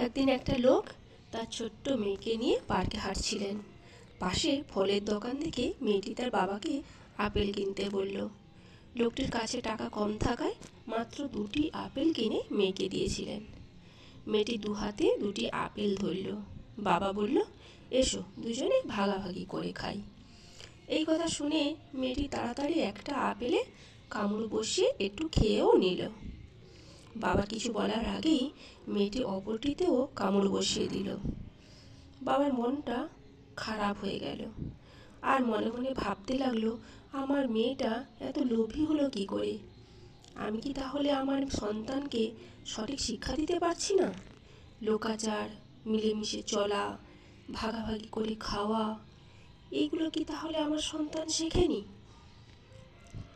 একদিন একটা লোক তার ছোট্ট মেয়েকে নিয়ে পার্কে হাঁটছিলেন। পাশে ফলের দোকান থেকে মেয়েটি তার বাবাকে আপেল কিনতে বলল। লোকটির কাছে টাকা কম থাকায় মাত্র দুটি আপেল কিনে মেয়েকে দিয়েছিলেন। মেয়েটি দু হাতে দুটি আপেল ধরল। বাবা বলল, এসো, দুজনে ভাগাভাগি করে খাই। এই কথা শুনে মেয়েটি তাড়াতাড়ি একটা আপেলে কামড় বসিয়ে একটু খেয়েও নিল। বাবা কিছু বলার আগেই মেয়েটি অপরটিতেও কামড় বসিয়ে দিল। বাবার মনটা খারাপ হয়ে গেল। আর মনে মনে ভাবতে লাগল, আমার মেয়েটা এত লোভী হলো কি করে? আমি কি তাহলে আমার সন্তানকে সঠিক শিক্ষা দিতে পারছি না? লোকাচার, মিলেমিশে চলা, ভাগাভাগি করে খাওয়া এইগুলো কি তাহলে আমার সন্তান শেখেনি?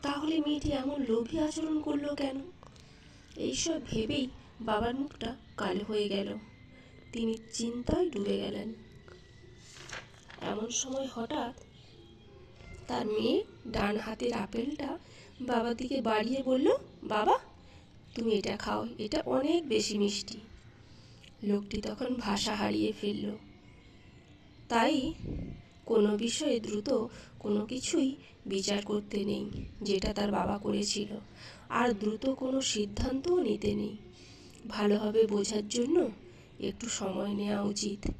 তাহলে মেয়েটি এমন লোভী আচরণ করল কেন? এইসব ভেবেই বাবার মুখটা কালো হয়ে গেল। তিনি চিন্তায় ডুবে গেলেন। এমন সময় হঠাৎ তার মেয়ে ডান হাতের আপেলটা বাবার দিকে বাড়িয়ে বলল, বাবা, তুমি এটা খাও, এটা অনেক বেশি মিষ্টি। লোকটি তখন ভাষা হারিয়ে ফেলল। তাই কোনো বিষয়ে দ্রুত কোনো কিছুই বিচার করতে নেই, যেটা তার বাবা করেছিল। আর দ্রুত কোনো সিদ্ধান্তও নিতে নেই। ভালোভাবে বোঝার জন্য একটু সময় নেওয়া উচিত।